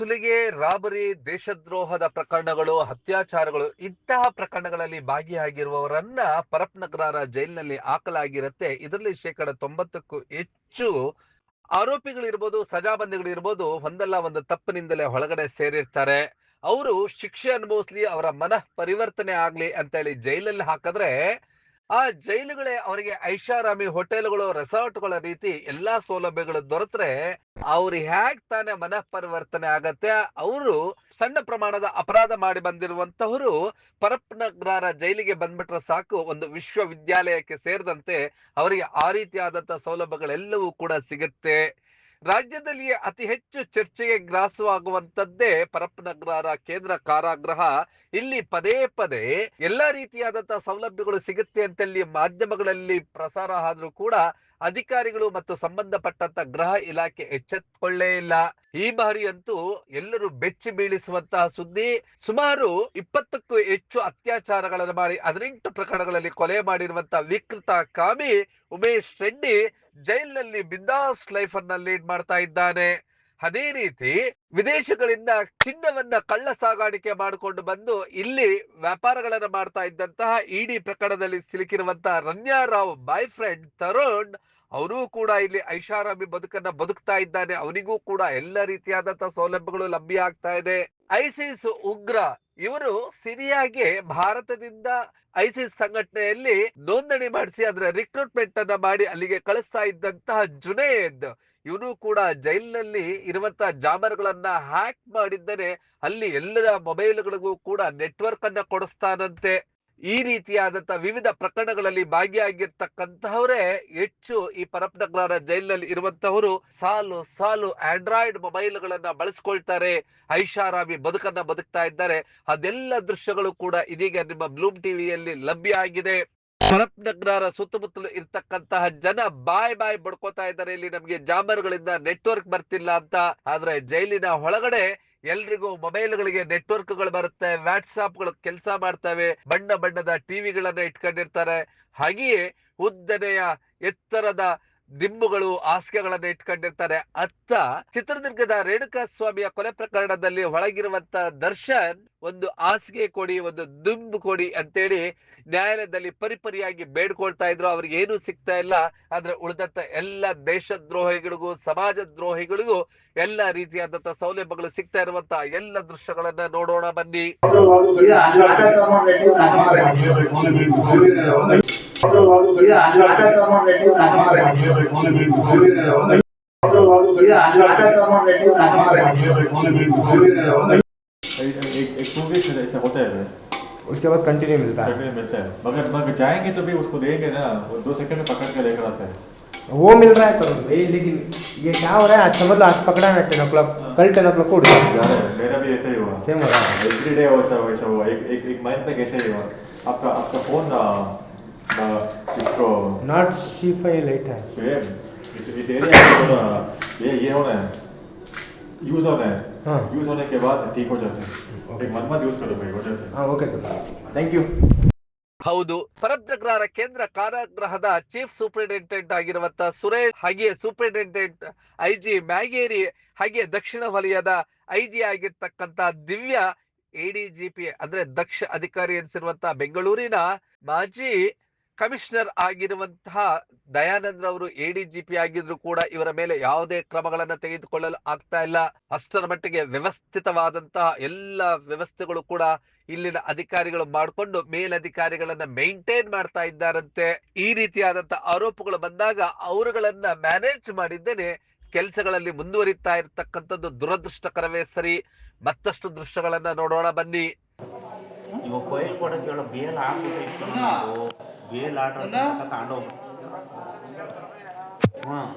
ಸುಲಿಗೆ, ರಾಬರಿ, ದೇಶದ್ರೋಹದ ಪ್ರಕರಣಗಳು, ಅತ್ಯಾಚಾರಗಳು ಇಂತಹ ಪ್ರಕರಣಗಳಲ್ಲಿ ಭಾಗಿಯಾಗಿರುವವರನ್ನ ಪರಪ್ನಗರ ಜೈಲಿನಲ್ಲಿ ಹಾಕಲಾಗಿರುತ್ತೆ. ಇದರಲ್ಲಿ ಶೇಕಡ ತೊಂಬತ್ತಕ್ಕೂ ಹೆಚ್ಚು ಆರೋಪಿಗಳಿರ್ಬೋದು, ಸಜಾಬಂದಿಗಳಿರ್ಬೋದು, ಒಂದಲ್ಲ ಒಂದು ತಪ್ಪಿನಿಂದಲೇ ಒಳಗಡೆ ಸೇರಿರ್ತಾರೆ. ಅವರು ಶಿಕ್ಷೆ ಅನುಭವಿಸ್ಲಿ, ಅವರ ಮನಃ ಪರಿವರ್ತನೆ ಆಗ್ಲಿ ಅಂತೇಳಿ ಜೈಲಲ್ಲಿ ಹಾಕಿದ್ರೆ ಆ ಜೈಲುಗಳೇ ಅವರಿಗೆ ಐಷಾರಾಮಿ ಹೋಟೆಲ್ಗಳು, ರೆಸಾರ್ಟ್ಗಳ ರೀತಿ ಎಲ್ಲಾ ಸೌಲಭ್ಯಗಳು ದೊರೆತ್ರೆ ಅವ್ರು ಹೇಗ್ ತಾನೇ ಮನಃ ಪರಿವರ್ತನೆ ಆಗತ್ತೆ? ಅವರು ಸಣ್ಣ ಪ್ರಮಾಣದ ಅಪರಾಧ ಮಾಡಿ ಬಂದಿರುವಂತವರು ಪರಪ್ನಗ್ರಾರ ಜೈಲಿಗೆ ಬಂದ್ಬಿಟ್ರೆ ಸಾಕು. ಒಂದು ವಿಶ್ವವಿದ್ಯಾಲಯಕ್ಕೆ ಸೇರಿದಂತೆ ಅವರಿಗೆ ಆ ರೀತಿಯಾದಂತಹ ಸೌಲಭ್ಯಗಳೆಲ್ಲವೂ ಕೂಡ ಸಿಗುತ್ತೆ. ರಾಜ್ಯದಲ್ಲಿಯೇ ಅತಿ ಹೆಚ್ಚು ಚರ್ಚೆಗೆ ಗ್ರಾಸವಾಗುವಂತದ್ದೇ ಪರಪ್ನಗರ ಕೇಂದ್ರ ಕಾರಾಗೃಹ. ಇಲ್ಲಿ ಪದೇ ಪದೇ ಎಲ್ಲಾ ರೀತಿಯಾದಂತಹ ಸೌಲಭ್ಯಗಳು ಸಿಗುತ್ತೆ ಅಂತೇಳಿ ಮಾಧ್ಯಮಗಳಲ್ಲಿ ಪ್ರಸಾರ ಆದ್ರೂ ಕೂಡ ಅಧಿಕಾರಿಗಳು ಮತ್ತು ಸಂಬಂಧಪಟ್ಟಂತ ಗೃಹ ಇಲಾಖೆ ಎಚ್ಚೆತ್ತುಕೊಳ್ಳೇ ಇಲ್ಲ. ಈ ಬಾರಿ ಅಂತೂ ಎಲ್ಲರೂ ಬೆಚ್ಚಿ ಬೀಳಿಸುವಂತಹ ಸುದ್ದಿ. ಸುಮಾರು ಇಪ್ಪತ್ತಕ್ಕೂ ಹೆಚ್ಚು ಅತ್ಯಾಚಾರಗಳನ್ನು ಮಾಡಿ ಹದಿನೆಂಟು ಪ್ರಕರಣಗಳಲ್ಲಿ ಕೊಲೆ ಮಾಡಿರುವಂತಹ ವಿಕೃತ ಕಾಮಿ ಉಮೇಶ್ ರೆಡ್ಡಿ ಜೈಲಿನಲ್ಲಿ ಬಿಂದಾಸ್ ಲೈಫ್ ಅನ್ನ ಲೀಡ್ ಮಾಡ್ತಾ ಇದ್ದಾನೆ. ಅದೇ ರೀತಿ ವಿದೇಶಗಳಿಂದ ಚಿನ್ನವನ್ನ ಕಳ್ಳ ಸಾಗಾಣಿಕೆ ಮಾಡಿಕೊಂಡು ಬಂದು ಇಲ್ಲಿ ವ್ಯಾಪಾರಗಳನ್ನ ಮಾಡ್ತಾ ಇದ್ದಂತಹ ಇಡಿ ಪ್ರಕರಣದಲ್ಲಿ ಸಿಲುಕಿರುವಂತಹ ರನ್ಯಾ ರಾವ್ ಬಾಯ್ ಫ್ರೆಂಡ್ ತರುಣ್, ಅವರೂ ಕೂಡ ಇಲ್ಲಿ ಐಷಾರಾಮಿ ಬದುಕನ್ನ ಬದುಕ್ತಾ ಇದ್ದಾನೆ. ಅವನಿಗೂ ಕೂಡ ಎಲ್ಲ ರೀತಿಯಾದಂತಹ ಸೌಲಭ್ಯಗಳು ಲಭ್ಯ ಆಗ್ತಾ ಇದೆ. ಐಸಿಸ್ ಉಗ್ರ ಇವರು ಸಿರಿಯಾಗೆ ಭಾರತದಿಂದ ಐಸಿಸ್ ಸಂಘಟನೆಯಲ್ಲಿ ನೋಂದಣಿ ಮಾಡಿಸಿ ಅದರ ರಿಕ್ರೂಟ್ಮೆಂಟ್ ಅನ್ನ ಮಾಡಿ ಅಲ್ಲಿಗೆ ಕಳಿಸ್ತಾ ಇದ್ದಂತಹ ಜುನೇದ್. ಇವನು ಕೂಡ ಜೈಲಿನಲ್ಲಿ ಇರುವಂತಹ ಜಾಮರ್ಗಳನ್ನ ಹ್ಯಾಕ್ ಮಾಡಿದ್ದರೆ ಅಲ್ಲಿ ಎಲ್ಲರ ಮೊಬೈಲ್ಗಳಿಗೂ ಕೂಡ ನೆಟ್ವರ್ಕ್ ಅನ್ನ ಕೊಡಿಸ್ತಾನಂತೆ. ಈ ರೀತಿಯಾದಂತಹ ವಿವಿಧ ಪ್ರಕರಣಗಳಲ್ಲಿ ಭಾಗಿಯಾಗಿರ್ತಕ್ಕಂತಹವರೇ ಹೆಚ್ಚು ಈ ಪರಪ್ನಗರ ಜೈಲಿನಲ್ಲಿ ಇರುವಂತಹವರು ಸಾಲು ಸಾಲು ಆಂಡ್ರಾಯ್ಡ್ ಮೊಬೈಲ್ಗಳನ್ನ ಬಳಸ್ಕೊಳ್ತಾರೆ. ಐಷಾರಾಮಿ ಬದುಕನ್ನ ಬದುಕ್ತಾ ಇದ್ದಾರೆ. ಅದೆಲ್ಲ ದೃಶ್ಯಗಳು ಕೂಡ ಇದೀಗ ನಿಮ್ಮ ಬ್ಲೂಮ್ ಟಿವಿಯಲ್ಲಿ ಲಭ್ಯ ಆಗಿದೆ. ಪರಪ್ನಗರ ಸುತ್ತಮುತ್ತಲು ಇರ್ತಕ್ಕಂತಹ ಜನ ಬಾಯ್ ಬಾಯ್ ಬಡ್ಕೋತಾ ಇದ್ದಾರೆ. ಇಲ್ಲಿ ನಮ್ಗೆ ಜಾಮರ್ಗಳಿಂದ ನೆಟ್ವರ್ಕ್ ಬರ್ತಿಲ್ಲ ಅಂತ. ಆದ್ರೆ ಜೈಲಿನ ಒಳಗಡೆ ಎಲ್ರಿಗೂ ಮೊಬೈಲ್ಗಳಿಗೆ ನೆಟ್ವರ್ಕ್ಗಳು ಬರುತ್ತೆ ವಾಟ್ಸಾಪ್ಗಳು ಕೆಲಸ ಮಾಡ್ತವೆ, ಬಣ್ಣ ಬಣ್ಣದ ಟಿವಿಗಳನ್ನ ಇಟ್ಕೊಂಡಿರ್ತಾರೆ. ಹಾಗೆಯೇ ಉದ್ದನೆಯ ಎತ್ತರದ ದಿಂಬುಗಳು ಆಸ್ಕೆಗಳನ್ನ ಇಟ್ಕೊಂಡಿರ್ತಾರೆ. ಅತ್ತ ಚಿತ್ರದುರ್ಗದ ರೇಣುಕಾ ಸ್ವಾಮಿಯ ಕೊಲೆ ಪ್ರಕರಣದಲ್ಲಿ ಒಳಗಿರುವಂತ ದರ್ಶನ್ ಒಂದು ಹಾಸಿಗೆ ಕೊಡಿ, ಒಂದು ದಿಂಬು ಕೊಡಿ ಅಂತೇಳಿ ನ್ಯಾಯಾಲಯದಲ್ಲಿ ಪರಿಪರಿಯಾಗಿ ಬೇಡ್ಕೊಳ್ತಾ ಇದ್ರು. ಅವ್ರಿಗೆ ಏನು ಸಿಗ್ತಾ ಇಲ್ಲ. ಆದ್ರೆ ಉಳಿದಂತ ಎಲ್ಲ ದೇಶದ್ರೋಹಿಗಳಿಗೂ ಸಮಾಜ ದ್ರೋಹಿಗಳಿಗೂ ಎಲ್ಲ ರೀತಿಯಾದಂತ ಸೌಲಭ್ಯಗಳು ಸಿಗ್ತಾ ಇರುವಂತ ಎಲ್ಲ ದೃಶ್ಯಗಳನ್ನ ನೋಡೋಣ ಬನ್ನಿ. उसके बाद कंटिन्यू मिलता है मगर मगर जाएँगे तो भी उसको देंगे ना वो दो सेकंड में पकड़ के लेकर आता है वो मिल रहा है तो ये लेकिन ये क्या हो रहा है? अच्छा मतलब आज पकड़ा है टेन ओ क्लॉक कल टेन ओ क्लॉक को उठ मेरा भी ऐसा ही हुआ। सेम हो रहा है। एवरी डे वैसा वैसा हुआ। एक एक एक मंथ तक ऐसा ही हुआ। आपका आपका फ़ोन आ, आ, इसको नॉट सी फाइव लेट है सेम इस इस एरिया में थोड़ा ये ये होना है यूज होना है हाँ। यूज होने के बाद ठीक हो जाते हैं ओके। एक मंथ बाद यूज करो भाई हो जाते हैं हाँ ओके थैंक यू ಹೌದು ಪರಪ್ನಗರ ಕೇಂದ್ರ ಕಾರಾಗೃಹದ ಚೀಫ್ ಸೂಪರಿಂಟೆಂಡೆಂಟ್ ಆಗಿರುವಂತ ಸುರೇಶ್ ಹಾಗೆಯೇ ಸೂಪರಿಂಟೆಂಡೆಂಟ್ ಐಜಿ ಮ್ಯಾಗೇರಿ ಹಾಗೆ ದಕ್ಷಿಣ ವಲಯದ ಐಜಿ ಆಗಿರ್ತಕ್ಕಂತ ದಿವ್ಯ ಎಡಿಜಿಪಿ ಅಂದ್ರೆ ದಕ್ಷ ಅಧಿಕಾರಿ ಎನಿಸಿರುವಂತಹ ಬೆಂಗಳೂರಿನ ಮಾಜಿ ಕಮಿಷನರ್ ಆಗಿರುವಂತಹ ದಯಾನಂದ್ರ ಅವರು ಎಡಿಜಿಪಿ ಆಗಿದ್ರು ಕೂಡ ಇವರ ಮೇಲೆ ಯಾವುದೇ ಕ್ರಮಗಳನ್ನ ತೆಗೆದುಕೊಳ್ಳಲು ಆಗ್ತಾ ಇಲ್ಲ. ಅಷ್ಟರ ಮಟ್ಟಿಗೆ ವ್ಯವಸ್ಥಿತವಾದಂತಹ ಎಲ್ಲ ವ್ಯವಸ್ಥೆಗಳು ಕೂಡ ಇಲ್ಲಿನ ಅಧಿಕಾರಿಗಳು ಮಾಡಿಕೊಂಡು ಮೇಲಧಿಕಾರಿಗಳನ್ನ ಮೇಂಟೈನ್ ಮಾಡ್ತಾ ಇದ್ದಾರಂತೆ. ಈ ರೀತಿಯಾದಂತಹ ಆರೋಪಗಳು ಬಂದಾಗ ಅವರುಗಳನ್ನ ಮ್ಯಾನೇಜ್ ಮಾಡಿದ್ದೇನೆ. ಕೆಲಸಗಳಲ್ಲಿ ಮುಂದುವರಿತಾ ಇರತಕ್ಕಂಥದ್ದು ದುರದೃಷ್ಟಕರವೇ ಸರಿ. ಮತ್ತಷ್ಟು ದೃಶ್ಯಗಳನ್ನ ನೋಡೋಣ ಬನ್ನಿ. ಇವಾಗ ಕೊಯ್ಲು ಕೊಡೋಕೆ ಹೇಳೋ ಬೇಲ್ ಹಾಕ್ಬಿಟ್ಟು ಇಟ್ಕೊಂಡು ನಾವು ಬೇಲ್ ಆರ್ಡ್ರ್ ತಗೊಂಡೋಗ್ಬಿಟ್ಟು ಹಾಂ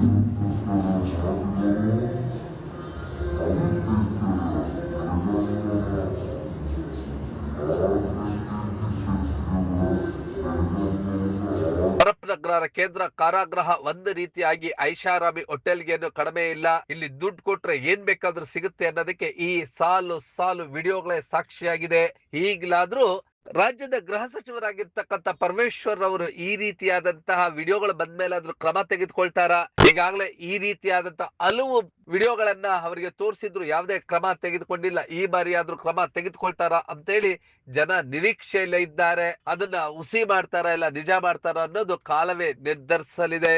Thank ಪರಪ್ನಗರ ಕೇಂದ್ರ ಕಾರಾಗೃಹ ಒಂದು ರೀತಿಯಾಗಿ ಐಷಾರಾಮಿ ಹೋಟೆಲ್ಗೇನು ಕಡಿಮೆ ಇಲ್ಲ. ಇಲ್ಲಿ ದುಡ್ಡು ಕೊಟ್ರೆ ಏನ್ ಬೇಕಾದ್ರೂ ಸಿಗುತ್ತೆ ಅನ್ನೋದಕ್ಕೆ ಈ ಸಾಲು ಸಾಲು ವಿಡಿಯೋಗಳೇ ಸಾಕ್ಷಿಯಾಗಿದೆ. ಈಗಲಾದ್ರೂ ರಾಜ್ಯದ ಗೃಹ ಸಚಿವರಾಗಿರ್ತಕ್ಕಂಥ ಪರಮೇಶ್ವರ್ ಅವರು ಈ ರೀತಿಯಾದಂತಹ ವಿಡಿಯೋಗಳು ಬಂದ್ಮೇಲಾದ್ರೂ ಕ್ರಮ ತೆಗೆದುಕೊಳ್ತಾರ? ಈಗಾಗಲೇ ಈ ರೀತಿಯಾದಂತಹ ಹಲವು ವಿಡಿಯೋಗಳನ್ನ ಅವರಿಗೆ ತೋರಿಸಿದ್ರು, ಯಾವುದೇ ಕ್ರಮ ತೆಗೆದುಕೊಂಡಿಲ್ಲ, ಈ ಬಾರಿ ಆದ್ರೂ ಕ್ರಮ ತೆಗೆದುಕೊಳ್ತಾರ ಅಂತೇಳಿ ಜನ ನಿರೀಕ್ಷೆಯಲ್ಲೇ ಇದ್ದಾರೆ. ಅದನ್ನ ಹುಸಿ ಮಾಡ್ತಾರ ಇಲ್ಲ ನಿಜ ಮಾಡ್ತಾರ ಅನ್ನೋದು ಕಾಲವೇ ನಿರ್ಧರಿಸಲಿದೆ.